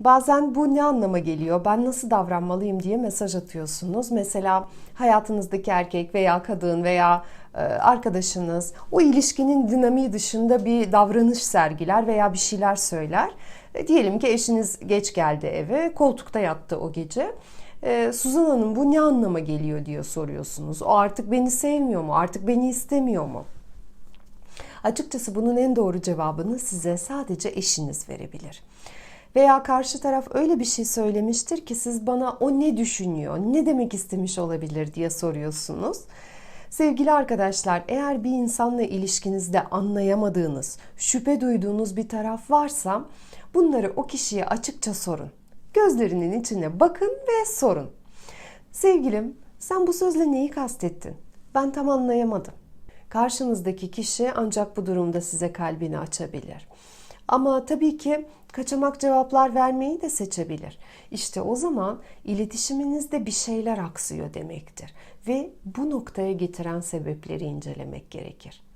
Bazen bu ne anlama geliyor, ben nasıl davranmalıyım diye mesaj atıyorsunuz. Mesela hayatınızdaki erkek veya kadın veya e, arkadaşınız o ilişkinin dinamiği dışında bir davranış sergiler veya bir şeyler söyler. E, Diyelim ki eşiniz geç geldi eve, koltukta yattı o gece. E, Suzan Hanım bu ne anlama geliyor diye soruyorsunuz. O artık beni sevmiyor mu? Artık beni istemiyor mu? Açıkçası bunun en doğru cevabını size sadece eşiniz verebilir. Veya karşı taraf öyle bir şey söylemiştir ki siz bana o ne düşünüyor, ne demek istemiş olabilir diye soruyorsunuz. Sevgili arkadaşlar, eğer bir insanla ilişkinizde anlayamadığınız, şüphe duyduğunuz bir taraf varsa bunları o kişiye açıkça sorun. Gözlerinin içine bakın ve sorun. Sevgilim, sen bu sözle neyi kastettin? Ben tam anlayamadım. Karşınızdaki kişi ancak bu durumda size kalbini açabilir. Ama tabii ki kaçamak cevaplar vermeyi de seçebilir. İşte o zaman iletişiminizde bir şeyler aksıyor demektir ve bu noktaya getiren sebepleri incelemek gerekir.